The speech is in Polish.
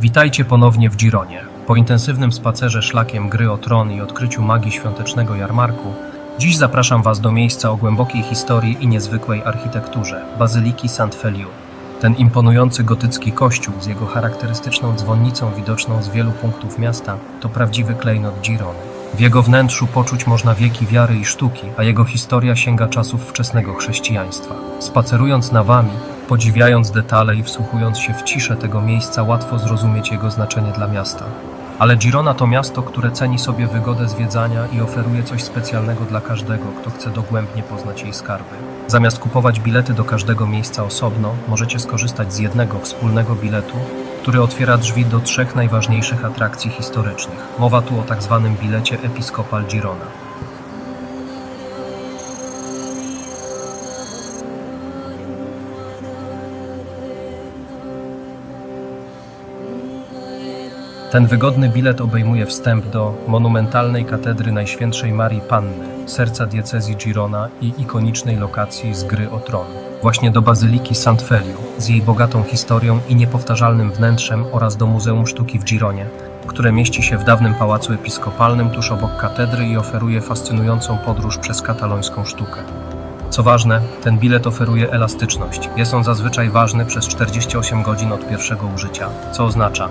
Witajcie ponownie w Gironie. Po intensywnym spacerze szlakiem gry o tron i odkryciu magii świątecznego jarmarku, dziś zapraszam Was do miejsca o głębokiej historii i niezwykłej architekturze Bazyliki St. Feliu. Ten imponujący gotycki kościół z jego charakterystyczną dzwonnicą widoczną z wielu punktów miasta to prawdziwy klejnot Girony. W jego wnętrzu poczuć można wieki wiary i sztuki, a jego historia sięga czasów wczesnego chrześcijaństwa. Spacerując nawami, podziwiając detale i wsłuchując się w ciszę tego miejsca, łatwo zrozumieć jego znaczenie dla miasta. Ale Girona to miasto, które ceni sobie wygodę zwiedzania i oferuje coś specjalnego dla każdego, kto chce dogłębnie poznać jej skarby. Zamiast kupować bilety do każdego miejsca osobno, możecie skorzystać z jednego wspólnego biletu, który otwiera drzwi do trzech najważniejszych atrakcji historycznych. Mowa tu o tak zwanym bilecie Episcopal Girona. Ten wygodny bilet obejmuje wstęp do monumentalnej katedry Najświętszej Marii Panny, serca diecezji Girona i ikonicznej lokacji z gry o tron. Właśnie do Bazyliki St. Feliu, z jej bogatą historią i niepowtarzalnym wnętrzem oraz do Muzeum Sztuki w Gironie, które mieści się w dawnym pałacu episkopalnym tuż obok katedry i oferuje fascynującą podróż przez katalońską sztukę. Co ważne, ten bilet oferuje elastyczność. Jest on zazwyczaj ważny przez 48 godzin od pierwszego użycia, co oznacza,